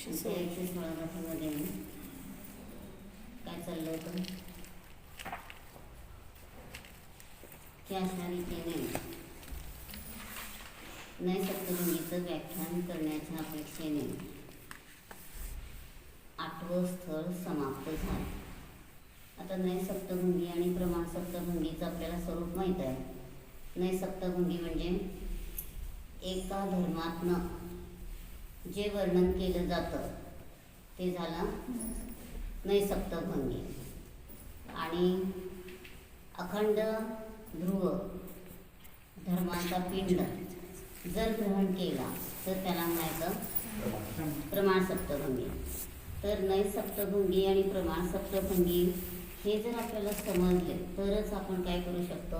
एकशे ते सोळा काय चाललं होतं की अशा रीतीने नैसप्तभंगीचं व्याख्यान करण्याच्या अपेक्षेने आठवं स्थळ समाप्त झालं. आता नैसप्तभंगी आणि प्रमाण सप्तभंगीचं आपल्याला स्वरूप माहीत आहे. नैसप्तभंगी म्हणजे एका धर्मातनं जे वर्णन केलं जातं ते झालं नैसप्तभंगी आणि अखंड ध्रुव धर्माचा पिंड जर ग्रहण केला तर त्याला म्हणायचं प्रमाण सप्तभंगी तर नैसप्तभंगी आणि प्रमाण सप्तभंगी हे जर आपल्याला समजले तरच आपण काय करू शकतो?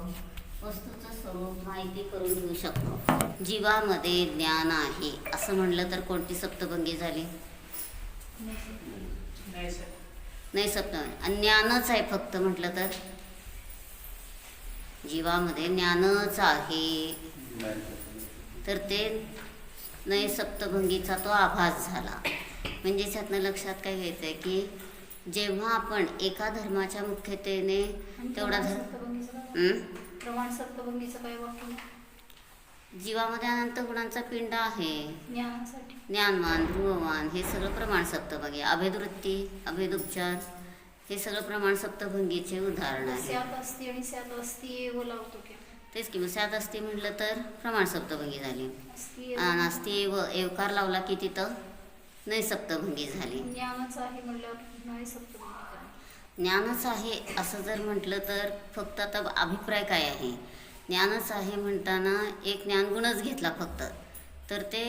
वस्तूचं स्वरूप माहिती करून घेऊ शकतो. जीवामध्ये ज्ञान आहे. असं म्हणलं तर कोणती सप्तभंगी झाली? नाही आणि ज्ञानच आहे फक्त म्हटलं तर? जीवामध्ये ज्ञानच आहे. तर ते नय सप्तभंगीचा तो आभास झाला. म्हणजे त्यातनं लक्षात काय घ्यायचं आहे की जेव्हा आपण एका धर्माच्या मुख्यतेने तेवढा धर्म? प्रमाण सप्तभंगीचं काय वाक्य? जीवामध्ये अनंत गुणांचा पिंड आहे. ज्ञानासाठी. ज्ञानवान ध्रुववान हे सगळं प्रमाण सप्तभंगी. अभेदवृत्ती अभेदोपचार हे सगळं प्रमाण सप्तभंगीचे उदाहरण आहे. आणि लावतो. तेच की मग सात असते म्हटलं तर प्रमाण सप्तभंगी झाली. असते व एवकार लावला की तिथं नाही सप्तभंगी झाली. ज्ञानच आहे म्हणल्यावर नाही सप्तभंगी? ज्ञानच आहे असं जर म्हटलं तर फक्त आता अभिप्राय काय आहे? ज्ञानच आहे म्हणताना एक ज्ञानगुणच घेतला फक्त. तर ते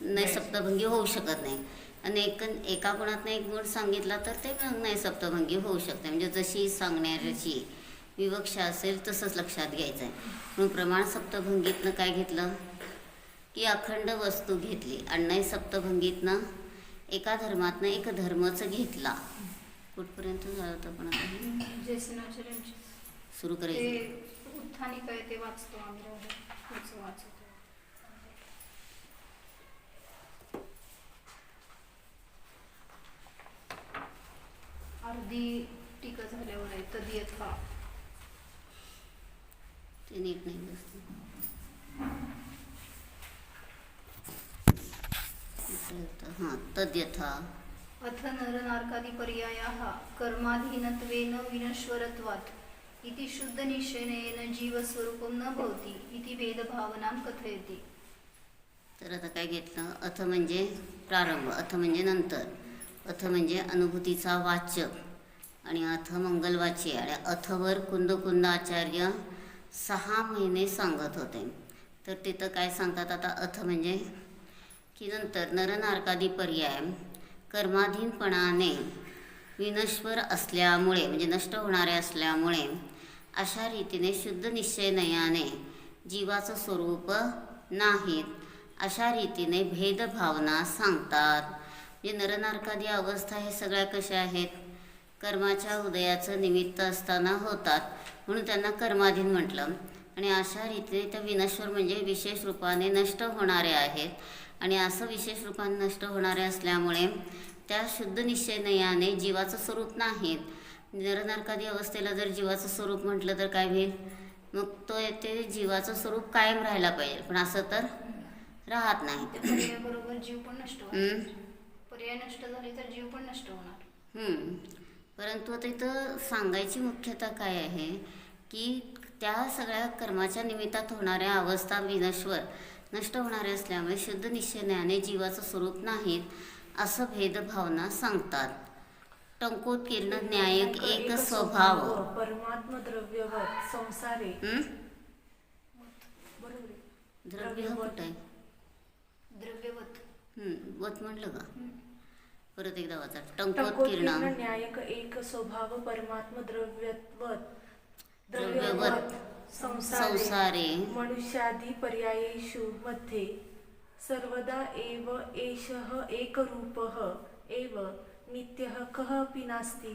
नाही सप्तभंगी होऊ शकत नाही. आणि एक एका गुणातनं एक गुण सांगितला तर ते नाही सप्तभंगी होऊ शकते. म्हणजे जशी सांगण्याची विवक्षा असेल तसंच लक्षात घ्यायचं आहे म्हणून प्रमाण सप्तभंगीतनं काय घेतलं? की अखंड वस्तू घेतली. आणि नाही सप्तभंगीतनं एका धर्मातनं एक धर्मच घेतला. कुठपर्यंत झालं होतं पण आता सुरू ते करायचं. उत्थानी काय ते वाचतो आम्ही. पुढचं वाचतो. अर्धी टीका झाल्यावर आहे तदियथा ते नीट नाही बसलं हां तद्यथा अथ नरनार्कादि पर्यायाः कर्माधीनत्वेन विनश्वरत्वात्। इति शुद्धनिश्चयनेन जीवस्वरूपं न भवति इति भेदभावनां कथयति। तर आता काय घेतलं? अथ म्हणजे प्रारंभ अथ म्हणजे नंतर अथ म्हणजे अनुभूतीचा वाचक आणि अथ मंगलवाची आणि अथवर कुंदकुंद आचार्य सहा महिने सांगत होते. तर तिथं काय सांगतात आता? अथ म्हणजे की नंतर नरनारकादी पर्याय. कर्माधीनपणाने विनश्वर असल्यामुळे म्हणजे नष्ट होणारे असल्यामुळे अशा रीतीने शुद्ध निश्चयनयाने जीवाचं स्वरूप नाहीत अशा रीतीने भेदभावना सांगतात. म्हणजे नरनारकादी अवस्था हे सगळ्या कशा आहेत? कर्माच्या उदयाचं निमित्त असताना होतात म्हणून त्यांना कर्माधीन म्हटलं. आणि अशा रीतीने त्या विनश्वर म्हणजे विशेष रूपाने नष्ट होणारे आहेत. आणि असं विशेष रूपाने नष्ट होणारे असल्यामुळे त्या शुद्ध निश्चयनयाने जीवाचं स्वरूप नाहीत. नरनारकादी अवस्थेला जर जीवाचं स्वरूप म्हटलं तर काय होईल? मग तो ते जीवाचं स्वरूप कायम राहायला पाहिजे. पण असं तर राहत नाही. ते पर्यायाबरोबर जीव पण नष्ट होणार. हम्म. पर्याय नष्ट झाले तर जीव पण नष्ट होणार. हम्म. परंतु आता इथं सांगायची मुख्यता काय आहे? की त्या सगळ्या कर्माच्या निमित्तात होणाऱ्या अवस्था विनश्वर नष्ट होणाऱ्या असल्यामुळे शुद्ध निश्चयाने जीवाचं स्वरूप नाहीत असं भेदभावना सांगतात. टंकोत्कीर्ण न्यायक एक स्वभाव. परमात्म द्रव्यवत संसारे. द्रव्य कुठं आहे. द्रव्यवत वत म्हणलं का. परत एकदा वाचा. टंकोत्कीर्ण. न्यायक एक स्वभाव परमात्म द्रव्यवत. द्रव्यवत. संसारे संसारे मनुष्यादी पर्यायेषु मध्ये सर्वदा एव एषः एकरूपः एव नित्यः कः अपि नास्ति।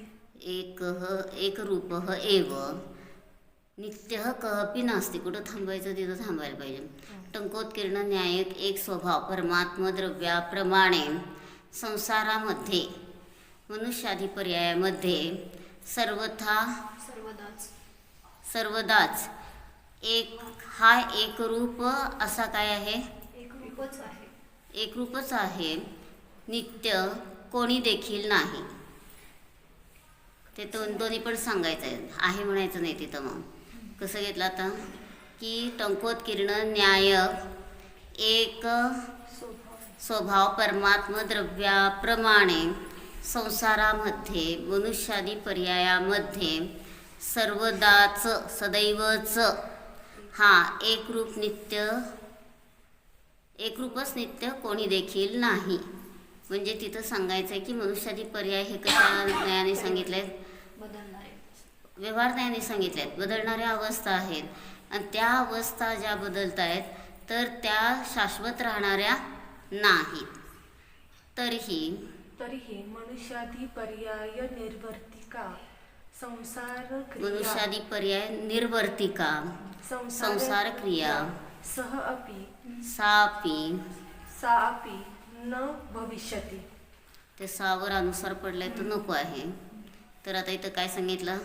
एकः एकरूपः एव नित्यः कपि नास्ति। कुठं थांबायचं? तिथं थांबायला पाहिजे। टंकोत्कीर्ण न्यायक एक स्वभाव परमात्म द्रव्याप्रमाणे संसारामध्ये मनुष्यादी पर्यायामध्ये सर्वथा सर्वदाच. सर्वदाच एक हा एकरूप असा काय आहे? एक रूपच आहे. एकरूपच आहे. नित्य कोणी देखील नाही. ते दोन दोन्ही पण सांगायचं आहे. आहे म्हणायचं नाही तिथं मग. कसं घेतलं आता? की टंकोत किरण न्याय एक स्वभाव स्वभाव परमात्म द्रव्याप्रमाणे संसारामध्ये मनुष्यादी पर्यायामध्ये सर्वदाच सदैवच हा एकरूप नित्य एकरूपच नित्य कोणी देखील नाही. म्हणजे तिथं सांगायचं आहे की मनुष्यादी पर्याय हे कशा न्यायाने सांगितले बदलणारे व्यवहार न्यायाने सांगितले आहेत बदलणाऱ्या अवस्था आहेत. आणि त्या अवस्था ज्या बदलत आहेत तर त्या शाश्वत राहणाऱ्या नाहीत. तरीही तरीही मनुष्यादी पर्याय निर्वर्तिका संसार मनुष्यादी पर्याय निर्वर्तिका संसार क्रिया। सह अपि। सापी। सापि न भविष्यति। ते सावर अनुसार पडलंय तर नको आहे. तर आता इथं काय सांगितलं?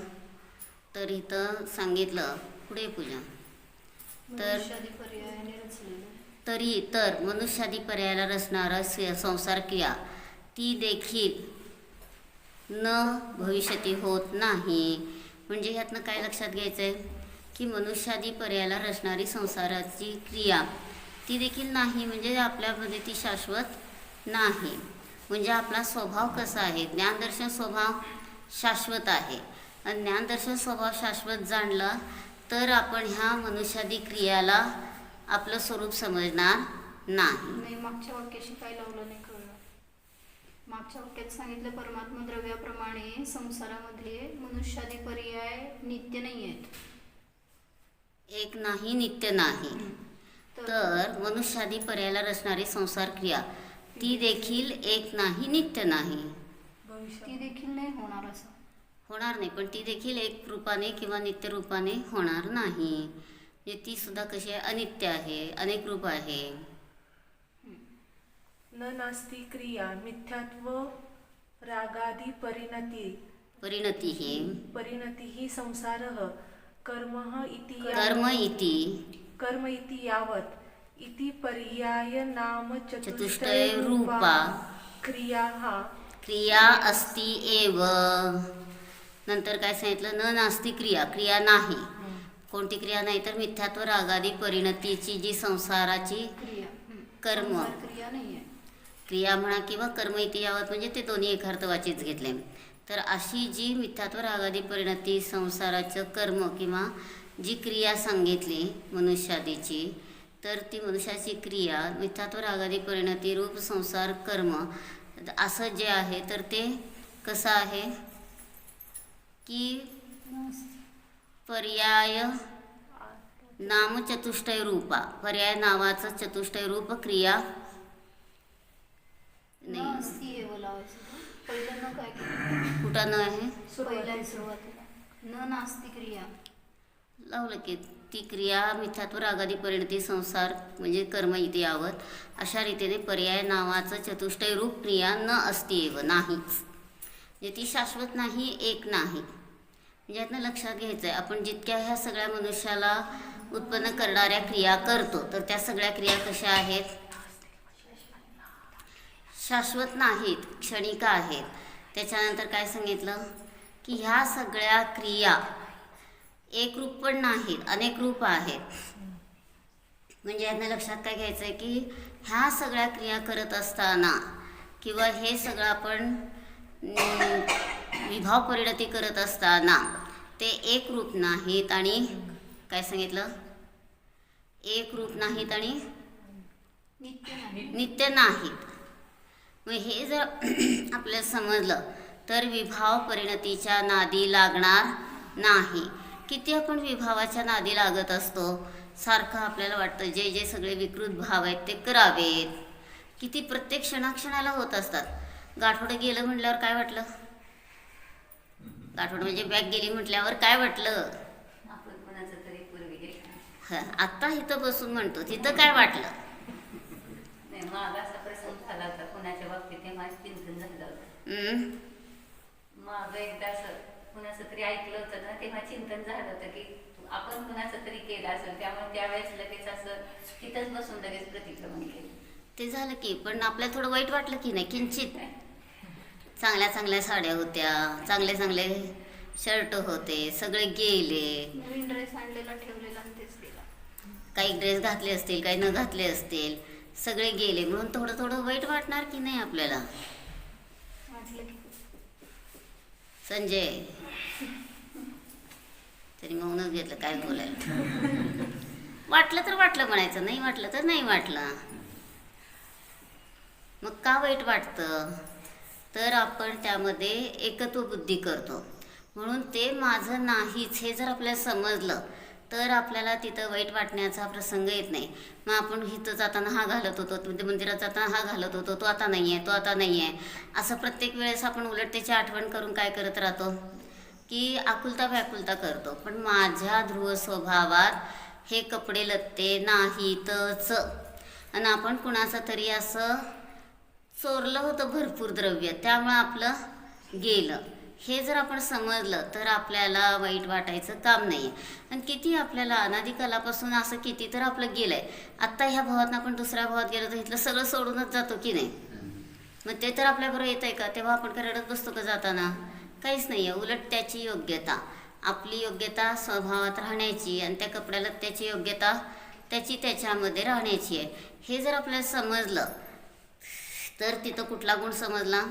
तर इथं सांगितलं पुढे पूजा. तर- तरी तर मनुष्यादी पर्यायाला रचणारा संसार क्रिया ती देखील न भविष्यती होत नाही. म्हणजे ह्यातनं काय लक्षात घ्यायचं आहे की मनुष्यादी पर्यायाला रचणारी संसाराची क्रिया ती देखील नाही म्हणजे आपल्यामध्ये ती शाश्वत नाही. म्हणजे आपला स्वभाव कसा आहे? ज्ञानदर्शन स्वभाव शाश्वत आहे. आणि ज्ञानदर्शन स्वभाव शाश्वत जाणला तर आपण ह्या मनुष्यादी क्रियाला आपलं स्वरूप समजणार नाही. मागच्या वाक्याशी काय लावलं नाही मागच्या वाक्यात सांगितलं परमात्मा द्रव्याप्रमाणे संसारामध्ये मनुष्यादी पर्याय नित्य नाही आहेत एक नाही नित्य नाही. तर मनुष्यादी पर्यायाला रचणारी संसार क्रिया ती देखील एक नाही नित्य नाही. ती देखील नाही होणार असं. होणार नाही पण ती देखील एक रूपाने किंवा नित्य रूपाने होणार नाही. म्हणजे ती सुद्धा कशी आहे? अनित्य आहे अनेक रूप आहे. न नास्ति क्रिया मिथ्यात्व रागादि परिणति. परिणती. ही परिणतिः संसारः. कर्मः इति कर्म इति. कर्म इति यावत्. इति पर्याय नाम चतुष्टय रूपा. क्रियाः. क्रिया अस्ति एव. नंतर काय सांगितलं? न नास्ती क्रिया क्रिया नाही कोणती क्रिया नाही तर मिथ्यात्व रागादी परिणतीची जी संसाराची क्रिया. कर्म. क्रिया नाही क्रिया म्हणा किंवा कर्म इथे यावत म्हणजे ते दोन्ही एकार्थवाचीच घेतले. तर अशी जी मिथ्यात्व रागादी परिणती संसाराचं कर्म किंवा जी क्रिया सांगितली मनुष्यादीची तर ती मनुष्याची क्रिया मिथ्यात्व रागादी परिणती रूप संसार कर्म असं जे आहे तर ते कसं आहे? की पर्याय नामचतुष्टय रूपा. पर्याय नावाचं चतुष्टय रूप क्रिया नाही? पहिलं न काय कुठं न आहे? सुरुवातीला. न नास्ती क्रिया. लावलं की ती क्रिया मिथ्यात्व रागादी परिणती संसार म्हणजे कर्म इथे यावत अशा रीतीने पर्याय नावाचं चतुष्टय रूप क्रिया न असती एव नाहीच. म्हणजे ती शाश्वत नाही एक नाही. म्हणजे यातनं लक्षात घ्यायचं आहे आपण जितक्या ह्या सगळ्या मनुष्याला उत्पन्न करणाऱ्या क्रिया करतो तर त्या सगळ्या क्रिया कशा आहेत? शाश्वत नाहीत क्षणिका आहेत. त्याच्यानंतर काय सांगितलं? की ह्या सगळ्या क्रिया एक रूप पण नाहीत अनेक रूप आहेत. म्हणजे यांना लक्षात काय घ्यायचं आहे की ह्या सगळ्या क्रिया करत असताना किंवा हे सगळं आपण विभाव परिणती करत असताना ते एक रूप नाहीत आणि काय सांगितलं? एक रूप नाहीत आणि नित्य नाही नित्य नाहीत. मग हे जर आपल्याला समजलं तर विभाव परिणतीच्या नादी लागणार नाही. किती आपण विभावाच्या नादी लागत असतो? सारखं आपल्याला वाटतं जे जे सगळे विकृत भाव आहेत ते करावेत. किती प्रत्येक क्षणाक्षणाला होत असतात. गाठोडं गेलं म्हटल्यावर काय वाटलं? गाठोडं म्हणजे बॅग गेली म्हटल्यावर काय वाटलं? हं, आत्ता इथं बसून म्हणतो तिथं काय वाटलं? मग एकदा असं कुणाचं तरी ऐकलं होतं ना तेव्हा चिंतन झालं होतं की आपण कुणाचं तरी केलं असेल त्यामुळे त्यावेळेस लगेच असं तिथंच बसून लगेच प्रतिक्रमण केलं. ते झालं की पण आपल्याला थोडं वाईट वाटलं की नाही किंचित. चांगल्या चांगल्या साड्या होत्या चांगले चांगले शर्ट होते सगळे गेले. नवीन ड्रेस ठेवलेला काही ड्रेस घातले असतील काही न घातले असतील सगळे गेले. म्हणून थोडं थोडं वाईट वाटणार की नाही आपल्याला? संजय. तरी मौनच घेतलं काय बोलायला. वाटलं तर वाटलं म्हणायचं नाही वाटलं तर नाही वाटलं. मग का वाईट वाटतं? तर आपण त्यामध्ये एकत्व बुद्धी करतो. म्हणून ते माझं नाहीच हे जर आपल्याला समजलं तर आपल्याला तिथं वाईट वाटण्याचा प्रसंग येत नाही. मग आपण इथं जाताना हा घालत होतो तिथे मंदिरात जाताना हा घालत होतो तो आता नाही आहे तो आता नाही आहे असं प्रत्येक वेळेस आपण उलट त्याची आठवण करून काय करत राहतो? की आकुलता व्याकुलता करतो. पण माझ्या ध्रुव स्वभावात हे कपडे लत्ते नाहीतच. आणि आपण कुणाचं तरी असं चोरलं होतं भरपूर द्रव्य त्यामुळं आपलं गेलं. हे जर आपण समजलं तर आपल्याला वाईट वाटायचं काम नाही आणि किती आपल्याला अनादिकालापासून असं किती तर आपलं गेलं आहे आत्ता ह्या भावात आपण दुसऱ्या भावात गेलो तर इथलं सगळं सोडूनच जातो की नाही? मग ते तर आपल्याबरोबर येत आहे का? तेव्हा आपण काय रडत बसतो का जाताना? काहीच नाही आहे उलट त्याची योग्यता. आपली योग्यता स्वभावात राहण्याची आणि त्या कपड्याला त्याची योग्यता त्याची त्याच्यामध्ये राहण्याची आहे. हे जर आपल्याला समजलं तर तिथं कुठला गुण समजला?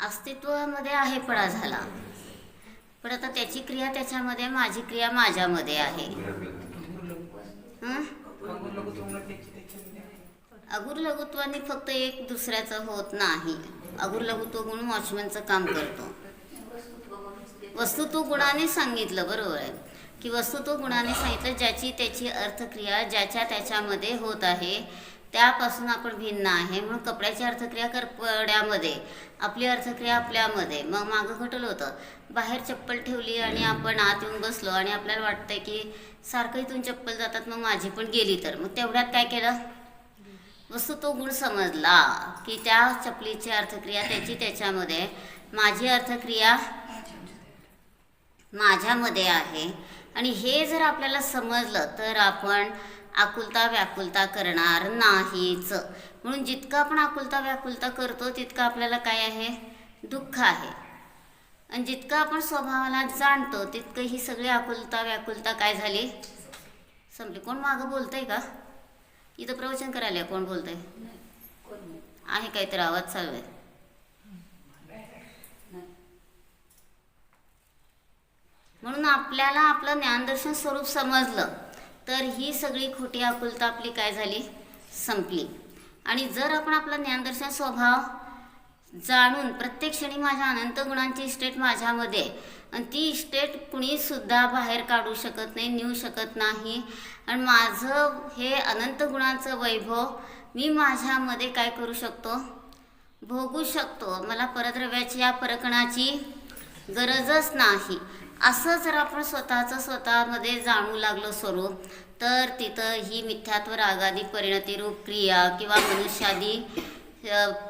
अस्तित्वामध्ये आहे पडा झाला. पण आता त्याची क्रिया त्याच्यामध्ये माझी क्रिया माझ्यामध्ये आहे. अगुर लघुत्वाने फक्त एक दुसऱ्याचं होत नाही. अगुर लघुत्व गुण वॉचमनचं काम करतो. वस्तुत्व गुणाने सांगितलं बरोबर आहे. की वस्तुत्व गुणाने सांगितलं ज्याची त्याची अर्थक्रिया ज्याच्या त्याच्यामध्ये होत आहे त्यापासून आपण भिन्न आहे. म्हणून कपड्याची अर्थक्रिया कपड्यामध्ये आपली अर्थक्रिया आपल्यामध्ये. मग मागं घटलं होतं. बाहेर चप्पल ठेवली आणि आपण आत येऊन बसलो आणि आपल्याला वाटतंय की सारखं इथून चप्पल जातात मग माझी पण गेली तर. मग तेवढ्यात काय केलं? वस्तू तो गुण समजला की त्या चपलीची अर्थक्रिया त्याची त्याच्यामध्ये माझी अर्थक्रिया माझ्यामध्ये आहे. आणि हे जर आपल्याला समजलं तर आपण आकुलता व्याकुलता करणार नाहीच. म्हणून जितकं आपण आकुलता व्याकुलता करतो तितकं आपल्याला काय आहे? दुःख आहे. आणि जितकं आपण स्वभावाला जाणतो तितकं ही सगळी आकुलता व्याकुलता काय झाली? संपली. कोण मागं बोलतंय का? इथं प्रवचन करायला कोण बोलतंय? कोण आहे काहीतरी आवाज चालू आहे. म्हणून आपल्याला आपलं ज्ञानदर्शन स्वरूप समजलं. तर ही सगळी खोटी आकुलता आपली काय झाली? संपली. आणि जर आपण आपलं ज्ञानदर्शन स्वभाव जाणून प्रत्येक क्षणी माझ्या अनंत गुणांची स्टेट माझ्यामध्ये आहे. आणि ती स्टेट कुणीसुद्धा बाहेर काढू शकत नाही नेऊ शकत नाही आणि माझं हे अनंत गुणांचं वैभव मी माझ्यामध्ये काय करू शकतो? भोगू शकतो. मला परद्रव्याची या परकणाची गरजच नाही. असं जर आपण स्वतःचं स्वतःमध्ये जाणू लागलो स्वरूप तर तिथं ही मिथ्यात्व रागादी परिणतीरूप क्रिया किंवा मनुष्यादी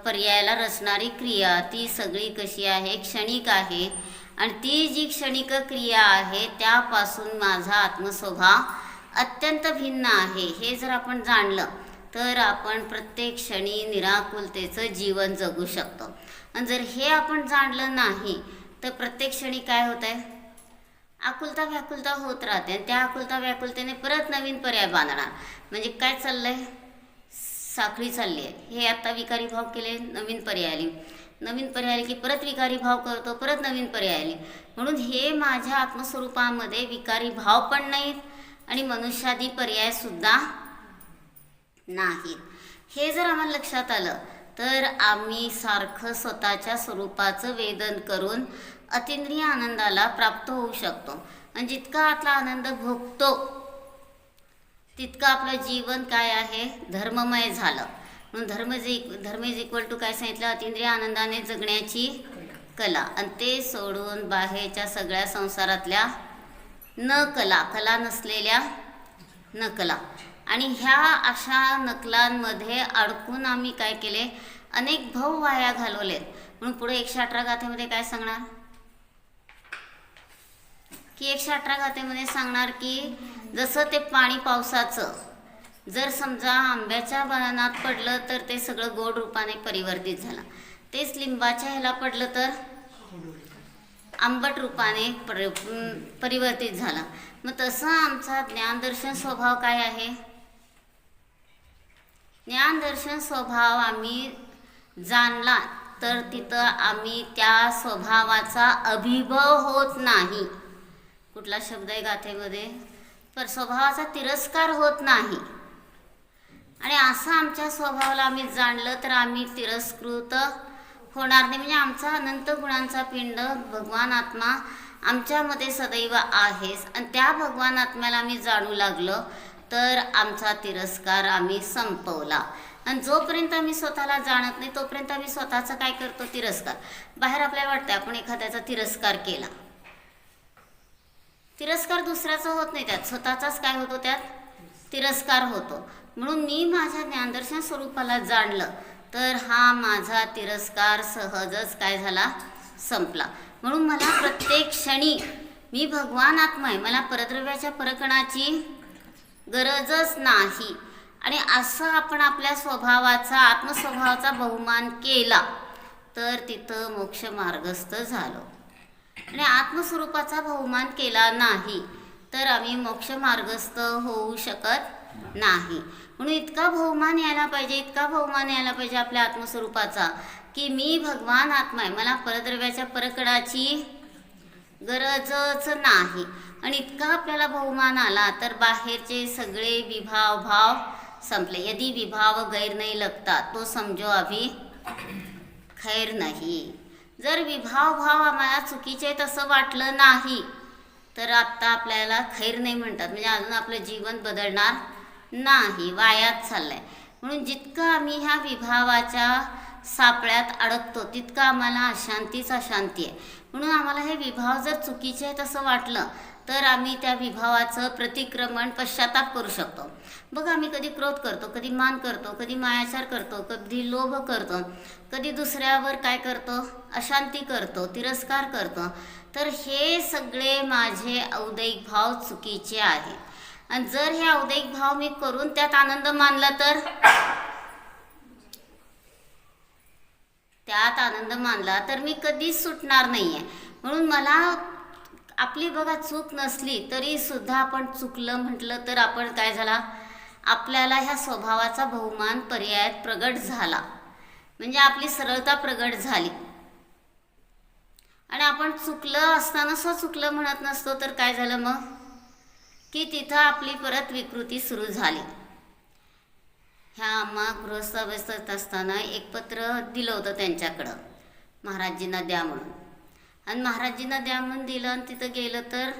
पर्यायाला रचणारी क्रिया ती सगळी कशी आहे? क्षणिक आहे. आणि ती जी क्षणिक क्रिया आहे त्यापासून माझा आत्मस्वभाव अत्यंत भिन्न आहे. हे जर आपण जाणलं तर आपण प्रत्येक क्षणी निराकुलतेचं जीवन जगू शकतो. आणि जर हे आपण जाणलं नाही तर प्रत्येक क्षणी काय होत आहे आकुलता व्याकुलता होत राहते. आणि त्या आकुलता व्याकुलतेने परत नवीन पर्याय बांधणार. म्हणजे काय चाललं आहे साखळी चालली आहे. हे आता विकारी भाव केले नवीन पर्याय आली. नवीन पर्याय आली की परत विकारी भाव करतो परत नवीन पर्याय आली. म्हणून हे माझ्या आत्मस्वरूपामध्ये विकारी भाव पण नाहीत आणि मनुष्यादी पर्यायसुद्धा नाहीत. हे जर आम्हाला लक्षात आलं तर आम्ही सारखं स्वतःच्या स्वरूपाचं वेदन करून अतिंद्रिय आनंदाला प्राप्त होऊ शकतो. आणि जितका आपला आनंद भोगतो तितकं आपलं जीवन काय आहे? धर्ममय झालं. म्हणून धर्म जे धर्म इज इक्वल टू काय सांगितलं? अतिंद्रिय आनंदाने जगण्याची कला. आणि ते सोडून बाहेरच्या सगळ्या संसारातल्या न कला कला नसलेल्या नकला आणि ह्या अशा नकलांमध्ये अडकून आम्ही काय केले? अनेक भाऊ वाया घालवलेत. म्हणून पुढे एकशे अठरा गाथेमध्ये काय सांगणार? की एकशे अठरा गाथेमध्ये सांगणार की जसं ते पाणी पावसाचं जर समजा आंब्याच्या बनात पडलं तर ते सगळं गोड रूपाने परिवर्तित झालं. तेच लिंबाच्या ह्याला पडलं तर आंबट रूपाने पर परिवर्तित झाला. मग तसं आमचा ज्ञानदर्शन स्वभाव काय आहे? ज्ञानदर्शन स्वभाव आम्ही जाणला तर तिथं आम्ही त्या स्वभावाचा अभिभव होत नाही. कुठला शब्द आहे गाथेमध्ये? तर स्वभावाचा तिरस्कार होत नाही. आणि असं आमच्या स्वभावाला आम्ही जाणलं तर आम्ही तिरस्कृत होणार नाही. म्हणजे आमचा अनंत गुणांचा पिंड भगवान आत्मा आमच्यामध्ये सदैव आहेस आणि त्या भगवान आत्म्याला आम्ही जाणू लागलो तर आमचा तिरस्कार आम्ही संपवला. आणि जोपर्यंत आम्ही स्वतःला जाणत नाही तोपर्यंत आम्ही स्वतःचा काय करतो? तिरस्कार. बाहेर आपल्याला वाटतं आपण एखाद्याचा तिरस्कार केला. तिरस्कार दुसऱ्याचा होत नाही त्यात. स्वतःचाच काय होतो त्यात? तिरस्कार होतो. म्हणून मी माझ्या ज्ञानदर्शन स्वरूपाला जाणलं तर हा माझा तिरस्कार सहजच काय झाला? संपला. म्हणून मला प्रत्येक क्षणी मी भगवान आत्मा आहे मला परद्रव्याच्या परकणाची गरजच नाही. आणि असं आपण आपल्या स्वभावाचा आत्मस्वभावाचा बहुमान केला तर तिथं मोक्ष मार्गस्थ झालो. आणि आत्मस्वरूपाचा बहुमान केला नाही तर आम्ही मोक्ष मार्गस्थ होऊ शकत नाही. म्हणून इतका बहुमान यायला पाहिजे इतका बहुमान यायला पाहिजे आपल्या आत्मस्वरूपाचा की मी भगवान आत्मा आहे मला परद्रव्याच्या परकडाची गरजच नाही. आणि इतका आपल्याला बहुमान आला तर बाहेरचे सगळे विभाव भाव संपले. यदि विभाव गैर नाही लगता तो समजो अभि खैर नाही. जर विभाव भाव आम्हाला चुकीचे तसं वाटलं नाही तर आत्ता आपल्याला खैर नाही म्हणतात. म्हणजे अजून आपलं जीवन बदलणार नाही. वायात चाललंय. म्हणून जितकं आम्ही ह्या विभावाच्या सापळ्यात अडकतो तितकं आम्हाला अशांतीच अशांती आहे. म्हणून आम्हाला हे विभाव जर चुकीचे आहेत असं वाटलं तर आम्ही त्या विभावाचं प्रतिक्रमण पश्चाताप करू शकतो. बघ आम्ही कधी क्रोध करतो कधी मान करतो कधी मायाचार करतो कधी लोभ करतो कधी दुसऱ्यावर काय करतो? अशांती करतो तिरस्कार करतो. तर हे सगळे माझे औदैक भाव चुकीचे आहेत. आणि जर हे औदैक भाव मी करून त्यात आनंद मानला तर? त्यात आनंद मानला तर मी कधीच सुटणार नाही आहे म्हणून मला आपली बघा चूक नसली तरी सुद्धा आपण चुकलं म्हटलं तर आपण काय झाला? आपल्याला ह्या स्वभावाचा बहुमान पर्यायात प्रगट झाला. म्हणजे आपली सरळता प्रगट झाली. आणि आपण चुकलं असताना स्व चुकलं म्हणत नसतो तर काय झालं मग? की तिथं आपली परत विकृती सुरू झाली. ह्या आम्हा गृहस्थ व्यस्त असताना एक पत्र दिलं होतं त्यांच्याकडं. महाराजजींना द्या म्हणून. आणि महाराजांना द्या म्हणून दिलं आणि तिथं गेलं तर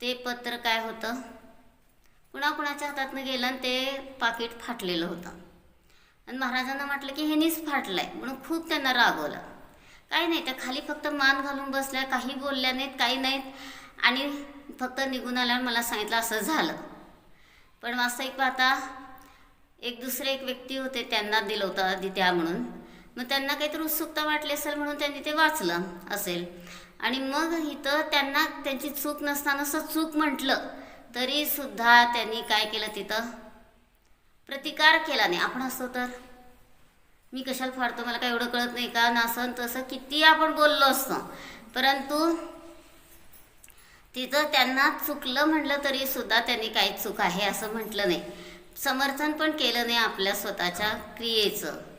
ते पत्र काय होतं? कुणाकुणाच्या हातातनं गेलं आणि ते पाकिट फाटलेलं होतं. आणि महाराजांना म्हटलं की ह्यानीच फाटलं आहे म्हणून खूप त्यांना रागवलं. काही नाही त्या खाली फक्त मान घालून बसल्या काही बोलल्या नाहीत काही नाहीत. आणि फक्त निघून आल्यावर मला सांगितलं असं झालं. पण वास्तविक पाहता एक दुसरे एक व्यक्ती होते त्यांना दिलं होतं आधी त्या म्हणून. मग त्यांना काहीतरी उत्सुकता वाटली असेल म्हणून त्यांनी ते वाचलं असेल. आणि मग इथं त्यांना त्यांची चूक नसताना असं चूक म्हटलं तरी सुद्धा त्यांनी काय केलं तिथं? प्रतिकार केला नाही. आपण असतो तर. मी कशाला फाडतो? मला काय एवढं कळत नाही का? नासन तसं. किती आपण बोललो असतो. परंतु तिथं त्यांना चुकलं म्हटलं तरी सुद्धा त्यांनी काही चूक आहे असं म्हटलं नाही. समर्थन पण केलं नाही आपल्या स्वतःच्या क्रियेचं.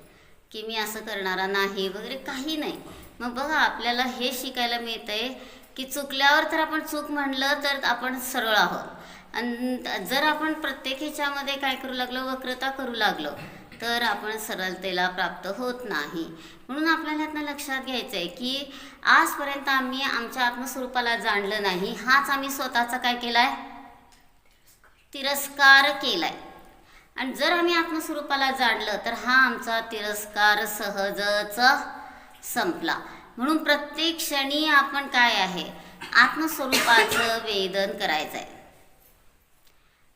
की मी असं करणारा नाही वगैरे काही नाही. मग बघा आपल्याला हे शिकायला मिळतं आहे की चुकल्यावर तर आपण चूक म्हणलं तर आपण सरळ आहोत. आणि जर आपण प्रत्येक ह्याच्यामध्ये काय करू लागलो वक्रता करू लागलो तर आपण सरळतेला प्राप्त होत नाही. म्हणून आपल्याला यातनं लक्षात घ्यायचं आहे की आजपर्यंत आम्ही आमच्या आत्मस्वरूपाला जाणलं नाही. हाच आम्ही स्वतःचा काय केला आहे तिरस्कार केला आहे आणि जर आम्ही आत्मस्वरूपाला जाणलं तर हा आमचा तिरस्कार सहजच संपला. म्हणून प्रत्येक क्षणी आपण काय आहे? आत्मस्वरूपाचं वेदन करायचं आहे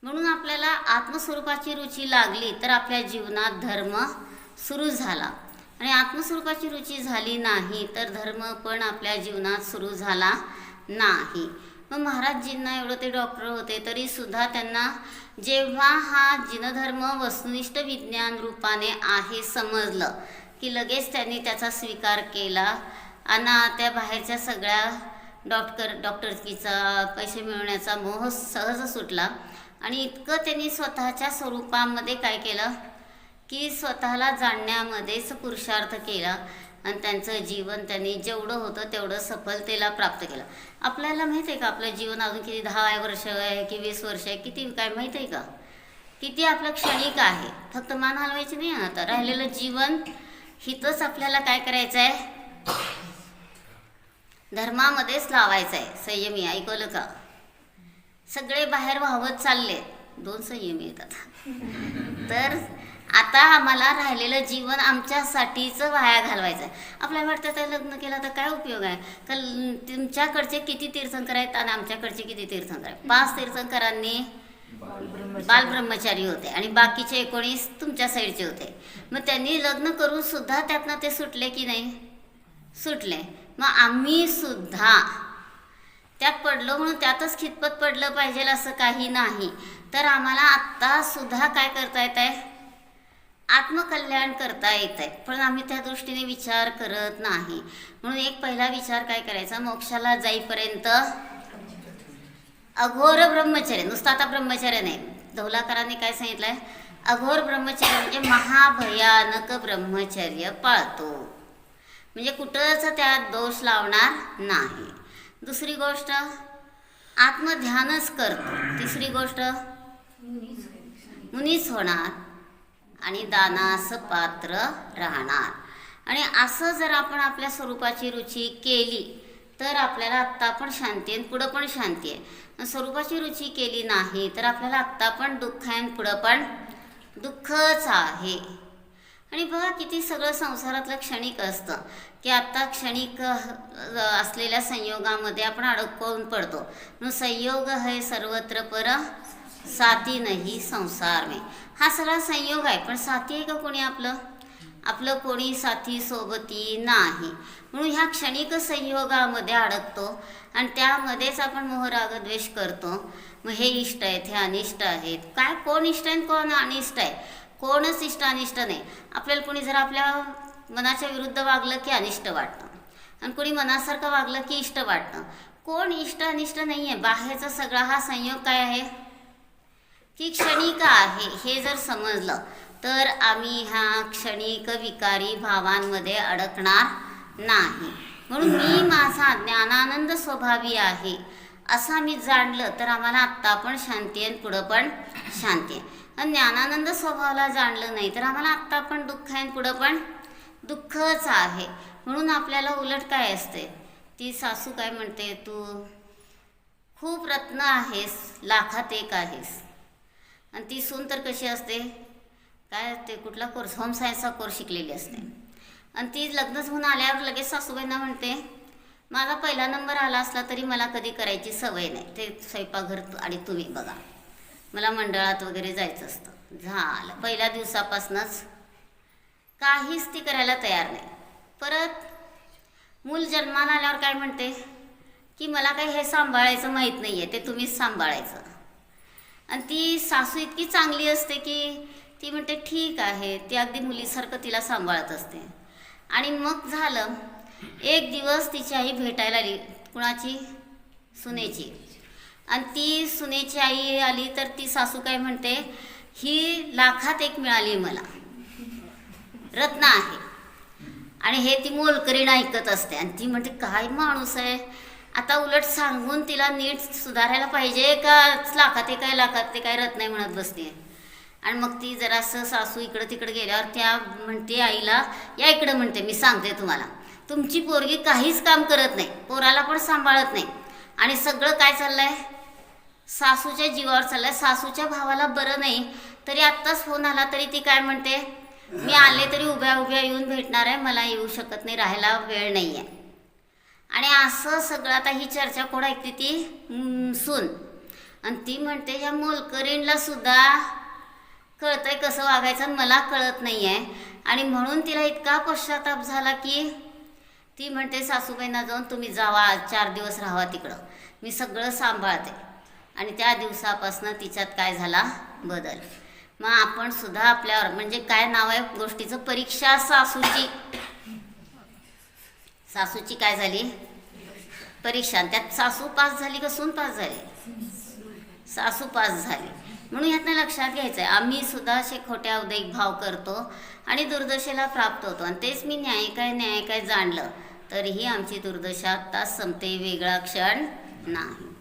म्हणून आपल्याला आत्मस्वरूपाची रुची लागली तर आपल्या जीवनात धर्म सुरू झाला. आणि आत्मस्वरूपाची रुची झाली नाही तर धर्म पण आपल्या जीवनात सुरू झाला नाही. मग महाराजजींना एवढं ते डॉक्टर होते तरी सुद्धा त्यांना जेव्हा हा जिनधर्म वस्तुनिष्ठ विज्ञान रूपाने आहे समजलं की लगेच त्यांनी त्याचा स्वीकार केला आणि त्या बाहेरच्या सगळ्या डॉक्टर डॉक्टरकीचा पैसे मिळवण्याचा मोह सहज सुटला. आणि इतकं त्यांनी स्वतःच्या स्वरूपामध्ये काय केलं की स्वतःला जाणण्यामध्येच पुरुषार्थ केला. आणि त्यांचं जीवन त्यांनी जेवढं होतं तेवढं सफलतेला प्राप्त केलं. आपल्याला माहीत आहे का आपलं जीवन अजून किती दहा वर्ष आहे की वीस वर्ष आहे किती काय माहीत आहे का? किती आपलं क्षणिक आहे. फक्त मान हलवायची नाही आता. राहिलेलं जीवन हितच आपल्याला काय करायचं आहे? धर्मामध्येच लावायचं आहे. संयमी ऐकवलं का? सगळे बाहेर वाहवत चालले. दोन संयमी येतात तर आता आम्हाला राहिलेलं जीवन आमच्यासाठीच वाया घालवायचं आहे आपल्याला वाटतं तर लग्न केलं तर काय उपयोग आहे? तर तुमच्याकडचे किती तीर्थंकर आहेत आणि आमच्याकडचे किती तीर्थंकर आहेत? पाच तीर्थंकरांनी बालब्रह्मचारी होते आणि बाकीचे एकोणीस तुमच्या साईडचे होते. मग त्यांनी लग्न करून सुद्धा त्यातनं ते सुटले की नाही? सुटले. मग आम्ही सुद्धा त्यात पडलो म्हणून त्यातच खितपत पडलं पाहिजे असं काही नाही. तर आम्हाला आत्ता सुद्धा काय करता येत आहे आत्मकल्याण करता येत आहे पण आम्ही त्या दृष्टीने विचार करत नाही. म्हणून एक पहिला विचार काय करायचा? मोक्षाला जाईपर्यंत अघोर ब्रह्मचर्य नुसतं आता ब्रह्मचर्य नाही. धौलाकरांनी काय सांगितलं आहे अघोर ब्रह्मचर्य म्हणजे महाभयानक ब्रह्मचर्य पाळतो. म्हणजे कुठंच त्यात दोष लावणार नाही. दुसरी गोष्ट आत्मध्यानच करतो. तिसरी गोष्ट मुनीच होणार. आणि दानास पात्र राहणार. आणि असं जर आपण आपल्या स्वरूपाची रुची केली तर आपल्याला आत्ता पण शांती आहे आणि पुढं पण शांती आहे. स्वरूपाची रुची केली नाही तर आपल्याला आत्ता पण दुःख आहे आणि पुढं पण दुःखच आहे. आणि बघा किती सगळं संसारातलं क्षणिक असतं की आत्ता क्षणिक असलेल्या संयोगामध्ये आपण अडकवून पडतो. मग संयोग हे सर्वत्र पर साथी नाही संसार में। हा सगळा संयोग आहे पण साथी आहे का कोणी आपलं? आपलं कोणी साथी सोबती नाही. म्हणून ह्या क्षणिक संयोगामध्ये अडकतो आणि त्यामध्येच आपण मोहरागद्वेष करतो. मग हे इष्ट आहेत हे अनिष्ट आहेत. काय? कोण इष्ट आहे कोण अनिष्ट आहे? कोणच इष्ट अनिष्ट नाही. आपल्याला कोणी जर आपल्या मनाच्या विरुद्ध वागलं की अनिष्ट वाटतं. आणि कोणी मनासारखं वागलं की इष्ट वाटतं. कोण इष्ट अनिष्ट नाही आहे बाहेरचा सगळा हा संयोग काय आहे? की क्षणिक आहे हे जर समजलं तर आम्ही ह्या क्षणिक विकारी भावांमध्ये अडकणार नाही. म्हणून मी माझा ज्ञानानंद स्वभावी आहे असं आम्ही जाणलं तर आम्हाला आत्ता पण शांती आहे आणि पुढं पण शांती आहे. ज्ञानानंद स्वभावाला जाणलं नाही तर आम्हाला आत्ता पण दुःख आहे आणि पुढं पण दुःखच आहे. म्हणून आपल्याला उलट काय असते? ती सासू काय म्हणते तू खूप रत्न आहेस लाखात एक आहेस. आणि ती सून तर कशी असते? काय ते कुठला कोर्स होम सायन्सचा कोर्स शिकलेली असते. आणि ती लग्नच होऊन आल्यावर लगेच सासूबाईंना म्हणते माझा पहिला नंबर आला असला तरी मला कधी करायची सवय नाही. ते स्वयंपाकघर आणि तुम्ही बघा. मला मंडळात वगैरे जायचं असतं. झालं. पहिल्या दिवसापासूनच काहीच ती करायला तयार नाही. परत मूल जन्माला आल्यावर काय म्हणते की मला काही हे सांभाळायचं माहीत नाही आहे ते तुम्हीच सांभाळायचं. आणि ती सासू इतकी चांगली असते की ती म्हणते ठीक आहे. ती अगदी मुलीसारखं तिला सांभाळत असते. आणि मग झालं एक दिवस तिची आई भेटायला आली कुणाची? सुनेची. आणि ती सुनेची आई आली तर ती सासू काय म्हणते ही लाखात एक मिळाली मला. रत्न आहे. आणि हे ती मोलकरीण ऐकत असते. आणि ती म्हणते काय माणूस आहे? आता उलट सांगून तिला नीट सुधारायला पाहिजे का लाखात ते काय लाखात ते काय रत नाही म्हणत बसते आणि मग ती जरासं सासू इकडं तिकडं गेल्यावर त्या म्हणते आईला या इकडं म्हणते मी सांगते तुम्हाला. तुमची पोरगी काहीच काम करत नाही पोराला पण सांभाळत नाही. आणि सगळं काय चाललंय? सासूच्या जीवावर चाललंय. सासूच्या भावाला बरं नाही तरी आत्ताच फोन आला तरी ती काय म्हणते? मी आले तरी उभ्या उभ्या येऊन भेटणार आहे मला येऊ शकत नाही राहायला वेळ नाही आहे आणि असं सगळं आता ही चर्चा कोण ऐकते ती? सून. आणि ती म्हणते या मोलकरीणला सुद्धा कळतंय कसं वागायचं मला कळत नाही आहे आणि म्हणून तिला इतका पश्चाताप झाला की ती म्हणते सासूबाईंना जाऊन तुम्ही जावा चार दिवस राहावा तिकडं. मी सगळं सांभाळते. आणि त्या दिवसापासनं तिच्यात काय झाला? बदल. मग आपण सुद्धा आपल्यावर म्हणजे काय नाव आहे गोष्टीचं? परीक्षा सासूची. सासूची काय झाली? परीक्षा. त्यात सासू पास झाली का सून पास झाली? सासू पास झाली. म्हणून यातनं लक्षात घ्यायचं आहे आम्ही सुद्धा असे खोट्या उदयिक भाव करतो आणि दुर्दशेला प्राप्त होतो. आणि तेच मी न्यायिकाय न्यायिकाय जाणलं. तरीही आमची दुर्दशा आत्ताच संपते. वेगळा क्षण नाही.